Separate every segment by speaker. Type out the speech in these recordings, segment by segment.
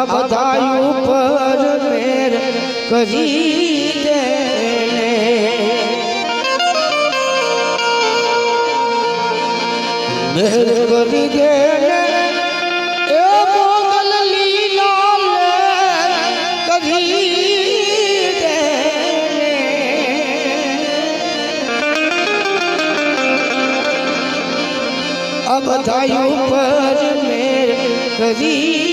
Speaker 1: આ બધા ઉપર મેર કરી દે મેર કરી દે એ મોગલ લીલા કરી દે આ બધા ઉપર મેર કરી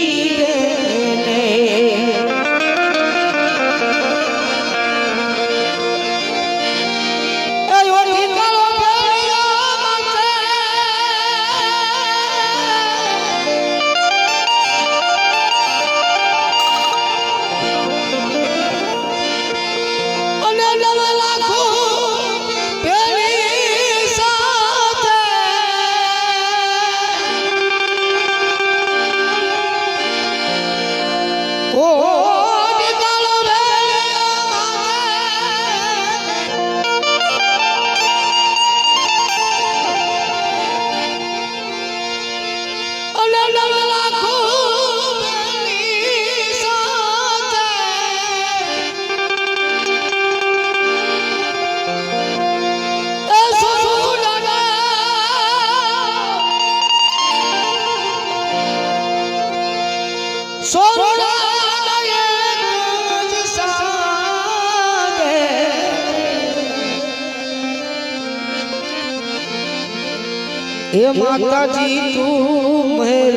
Speaker 1: એ માતાજી તું મહેર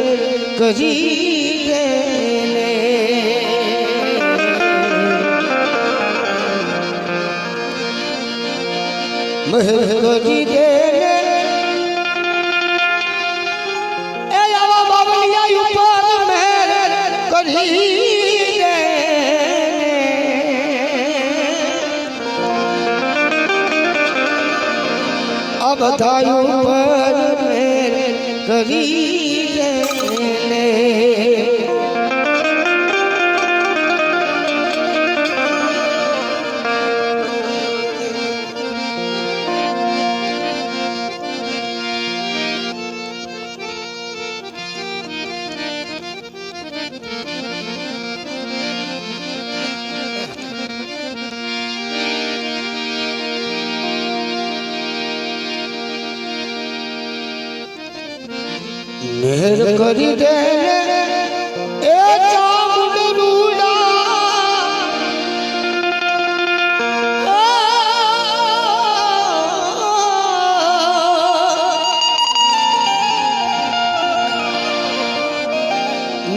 Speaker 1: કરી દે ને. મહેર કરી દે ને. એ આવા બાવળિયા ઉપર મહેર કરી દે કરી મેર કરી દે. એ.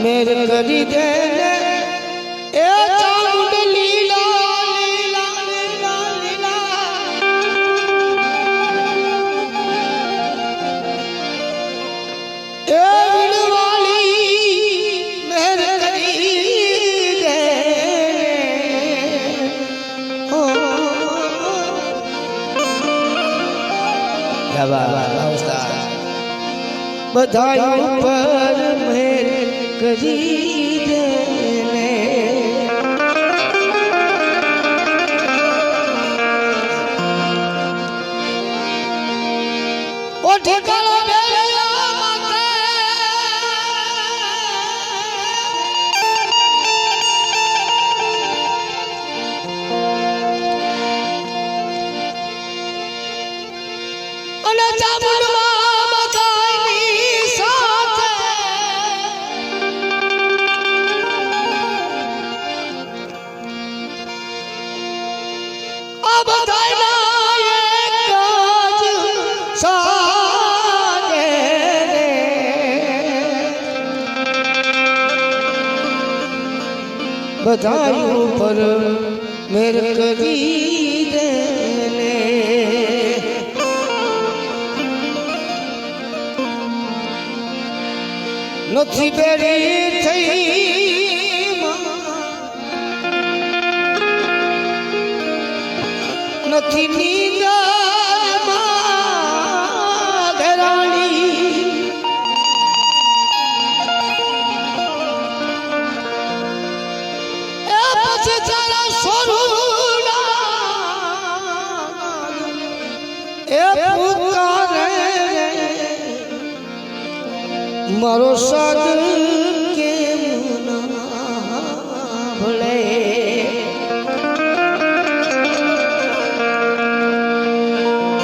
Speaker 1: મેર કરી દે બધા ઉપર મેર કરી દે ને. ઓ બધાય ઉપર મેર કરી નથી બેરી થઈ નથી નીંદરમાં મારો સાદ કેમ ભલે?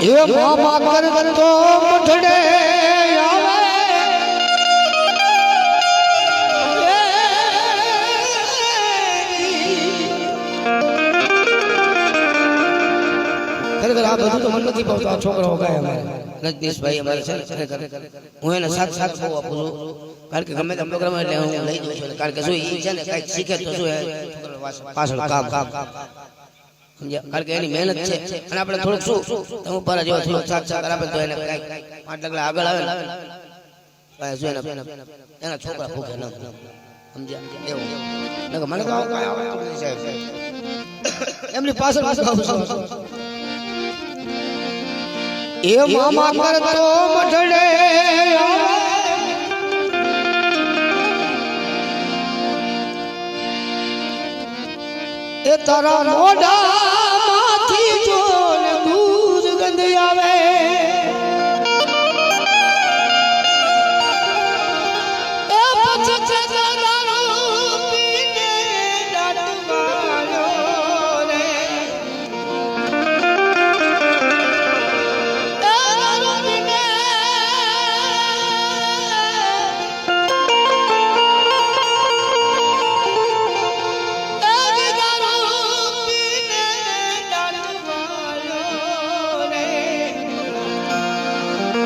Speaker 1: એ મામા કરતો મઠડે ખરેખર આ બધું તો મન નથી ભાવતું છોકરાઓ ગાય અમારે. રજનીશભાઈ અમારે છે ખરેખર, હું એને સાથ સાથ બહુ આપું છું. કારણ કે ગમે તે પ્રોગ્રામ એટલે હું લઈ જઉં છું. કારણ કે શું ઈ છે ને કાંઈક શીખે તો શું પાછળ કામ કામ. કારણ કે એની મહેનત છે. અને આપણે થોડુંક શું? હું પર જેવો થોડોક સાથ સાથ આપે તો એને કાંઈક પાંચ ડગલા આગળ આવે એના છોકરા ભૂખે ન સમજ્યા? એવું. મને તો કાંઈ આવડતું નથી સાહેબ એમની પાછળ પાછળ. એ મામા કરતો મઢડે એ તારા મોઢામાંથી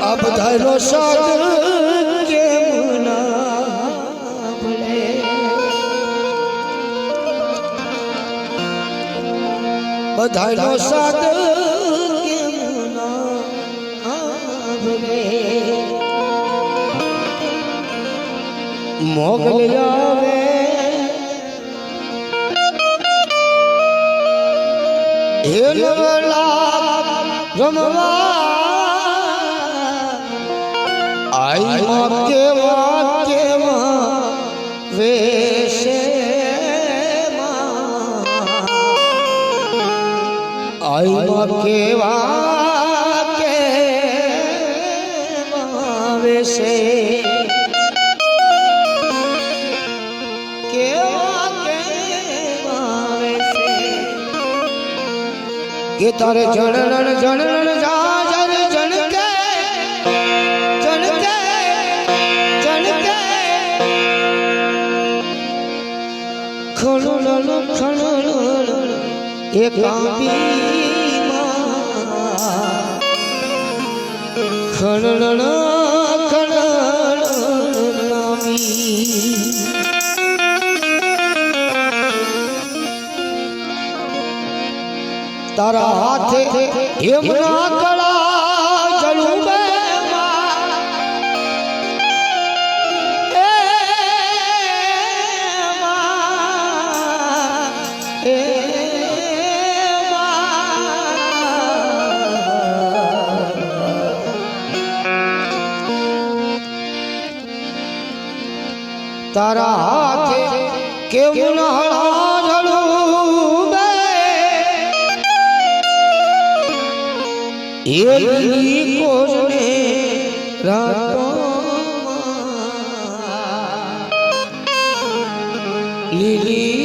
Speaker 1: આ બધાનો સાદ કેમ ના ભલે બધાનો સાદ કેમ મોગલ રમવા. આઈ માં કેવા કેવા વેશે આઈ માં કેવા કેવા વેશે કેવા કેવા એ કાપીમાં ખણણ ખણણ નામી તારા હાથે હેમના કળા તારા હાથે કેવું હળા જળું બે? એ લીલી કોરને લીલી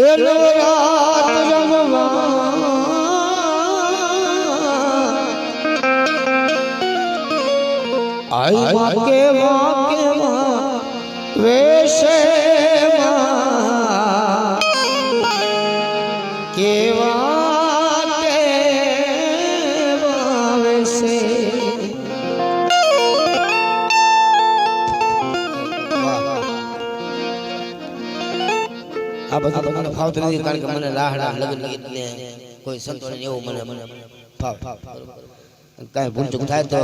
Speaker 1: એનો રાત રમવા આઈ વાકે વાકે ફાવતું નથી કારણ કે મને રાહડા લગ્ન ગીત ને કોઈ સંતોષ એવું મને મને ફાવ કાંઈ ભૂલ ચૂક થાય તો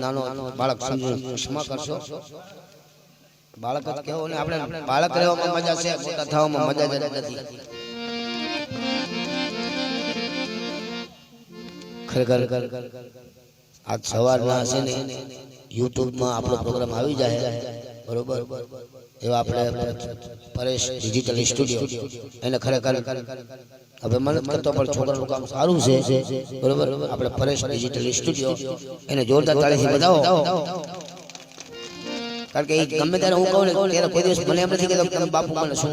Speaker 1: નાનો બાળક સમજી ક્ષમા કરશો. બાળક જ કેવો ને આપણે બાળક રહેવામાં મજા છે મોટા થવામાં મજા જ નથી. ખરેખર આજ સવારના હશે ને યુટ્યુબમાં આપણો પ્રોગ્રામ આવી જાય. બરોબર? એવા આપણે પરેશ ડિજિટલ સ્ટુડિયો એને ખરેખર હવે મને કરતો પણ છોકરાનું કામ સારું છે, બરોબર? આપણે પરેશ ડિજિટલ સ્ટુડિયો એને જોરદાર તાળીથી બતાવો કારણ કે ગમે ત્યારે હું કહું ને, ત્યારે કોઈ દિવસ મને એમ નથી કહેતો કે બાપુ મને શું